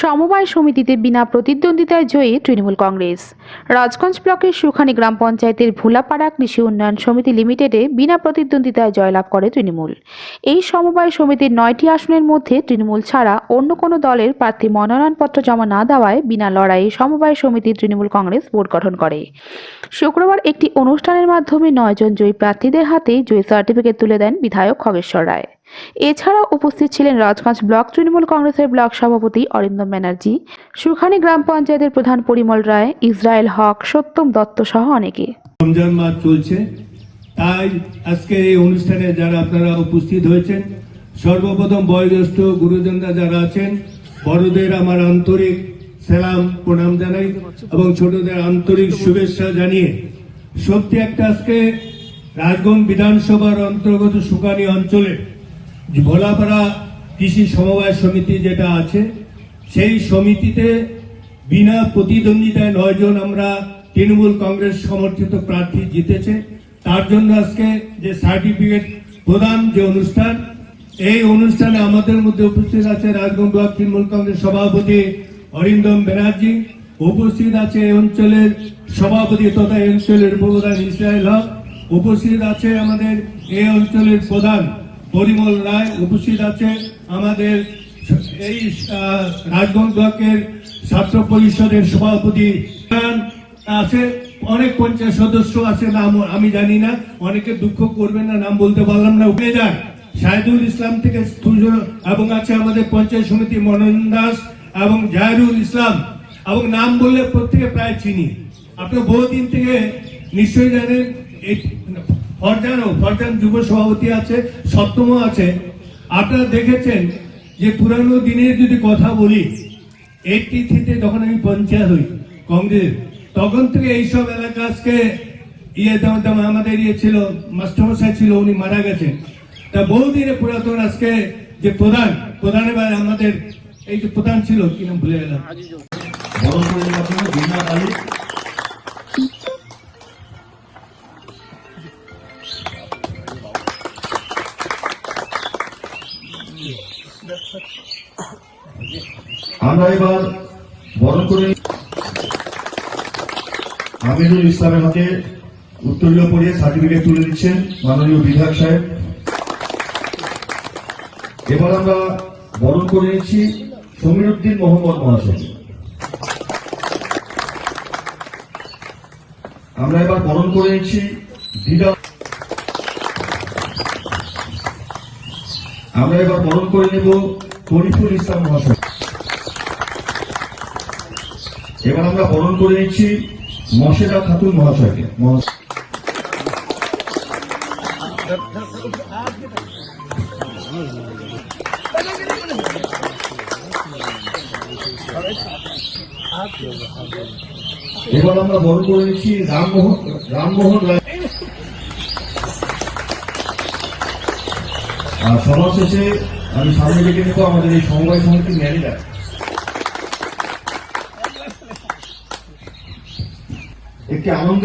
সমবায় সমিতিতে বিনা প্রতিদ্বন্দ্বিতায় জয়ী তৃণমূল কংগ্রেস। রাজগঞ্জ ব্লকের সুখানি গ্রাম পঞ্চায়েতের ভোলাপাড়া কৃষি উন্নয়ন সমিতি লিমিটেডে বিনা প্রতিদ্বন্দ্বিতায় জয়লাভ করে তৃণমূল। এই সমবায় সমিতির নয়টি আসনের মধ্যে তৃণমূল ছাড়া অন্য কোনো দলের প্রার্থী মনোনয়নপত্র জমা না দেওয়ায় বিনা লড়াইয়ে সমবায় সমিতি তৃণমূল কংগ্রেস বোর্ড গঠন করে। শুক্রবার একটি অনুষ্ঠানের মাধ্যমে নয়জন জয়ী প্রার্থীদের হাতে জয়ী সার্টিফিকেট তুলে দেন বিধায়ক খগেশ্বর রায়। এছাড়াও উপস্থিত ছিলেন রাজগঞ্জ ব্লক তৃণমূল কংগ্রেসের ব্লক সভাপতি অরিন্দম ব্যানার্জি সুখানি গ্রাম পঞ্চায়েতের প্রধান পরিমল রায়, ইসরায়েল হক, সত্যম দত্ত সহ অনেকে। রমজান মাস চলছে। তাই আজকে এই অনুষ্ঠানে যারা আপনারা উপস্থিত হয়েছেন, সর্বপ্রথম বয়োজ্যেষ্ঠ গুরুজনরা যারা আছেন, বড়দের আমার আন্তরিক সালাম, প্রণাম জানাই এবং ছোটদের আন্তরিক শুভেচ্ছা জানিয়ে সত্যি একটা আজকে রাজগঞ্জ বিধানসভার অন্তর্গত সুকানি অঞ্চলে ভোলাপাড়া কৃষি সমবায় সমিতি যেটা আছে, সেই সমিতিতে বিনা প্রতিদ্বন্দ্বিতায় নয়জন আমরা তৃণমূল কংগ্রেস সমর্থিত প্রার্থী জিতেছে। তার জন্য আজকে যে সার্টিফিকেট প্রদান যে অনুষ্ঠান, এই অনুষ্ঠানে আমাদের মধ্যে উপস্থিত আছে রাজগঞ্জ ব্লক তৃণমূল কংগ্রেস সভাপতি অরিন্দম ব্যানার্জি, উপস্থিত আছে এই অঞ্চলের সভাপতি তথা এই অঞ্চলের উপপ্রধান ইসরায়েল হক, উপস্থিত আছে আমাদের এই অঞ্চলের প্রধান পরিমল রায় উপস্থিত আছে আমাদের এই রাজগঞ্জ ব্লকের ছাত্র পরিষদের সভাপতি। আছে, অনেক পঞ্চায়েত সদস্য আছে নাম আমি জানি না, অনেকে দুঃখ করবেন না, নাম বলতে পারলাম না। উঠে যান। শাহিদুল ইসলাম থেকে এবং আছে আমাদের পঞ্চায়েত সমিতি মনোনয়ন দাস এবং জাহিরুল ইসলাম। এবং নাম বললে প্রত্যেকে প্রায় চিনি। আপনি বহুদিন থেকে নিশ্চয়ই জানেন ফরজানও ফরজান যুব সভাপতি আছে সপ্তম আছে। আপনারা দেখেছেন যে পুরানো দিনের যদি কথা বলি এইটি থেকে যখন আমি পঞ্চায়েত হই, কংগ্রেস, তখন থেকে এইসব এলাকা আজকে ইয়ে যেমন আমাদের ইয়ে ছিল, মাস্টারমশাই ছিল, উনি মারা গেছেন। তা বহুদিনে পুরাতন আজকে যে প্রধান প্রধান এবার আমাদের, এই যে প্রধান ছিল, কি নাম ভুলে গেলাম। বরণ করে বিনা আমরা এবার বরণ করে আমিরুল ইসলামের হাতে উত্তরীয় পড়িয়ে সার্টিফিকেট তুলে দিচ্ছেন মাননীয় বিধায়ক সাহেব। এবার আমরা বরণ করে নিচ্ছি সমীরুদ্দিন মোহাম্মদ মহাশয়। আমরা এবার বরণ করে নিচ্ছি দিদা আমরা এবার বরণ করে নেব তরিফুল ইসলাম মহাশয় এবার আমরা বরণ করে নিচ্ছি মশেদা খাতুন মহাশয়কে। মহা- এবার আমরা বরণ করে নিচ্ছি রামমোহন রামমোহন রায় সভা শেষে আমি সামনে ডেকে নেব আমাদের এই সমবায় সমিতির ম্যানেজার। একটি আনন্দ